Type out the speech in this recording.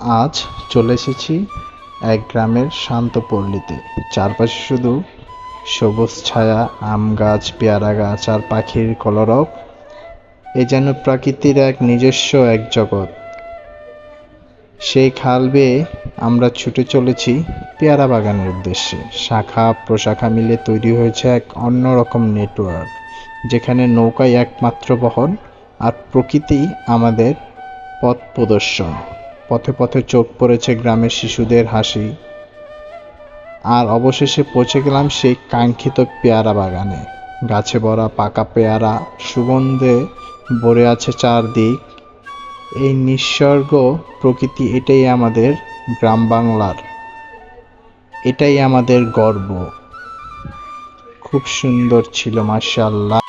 আজ চলে এসেছি এক গ্রামের শান্ত পল্লীতে। চারপাশে শুধু সবুজ ছায়া, আম গাছ, পেয়ারা গাছ আর পাখির কলরব। এ যেন প্রকৃতির এক নিজস্ব এক জগৎ। সেই খাল বেয়ে আমরা ছুটে চলেছি পেয়ারা বাগানের উদ্দেশ্যে। শাখা প্রশাখা মিলে তৈরি হয়েছে এক অন্যরকম নেটওয়ার্ক, যেখানে নৌকায় একমাত্র বহন আর প্রকৃতি আমাদের পথ প্রদর্শন। পথে পথে চোখ পড়েছে গ্রামের শিশুদের হাসি। আর অবশেষে পৌঁছে গেলাম সেই কাঙ্ক্ষিত পেয়ারা বাগানে। গাছে ভরা পাকা পেয়ারা, সুগন্ধে ভরে আছে চারদিক। এই নিসর্গ প্রকৃতি এটাই আমাদের গ্রাম বাংলার। এটাই আমাদের গর্ব। খুব সুন্দর ছিল মার্শাল্লাহ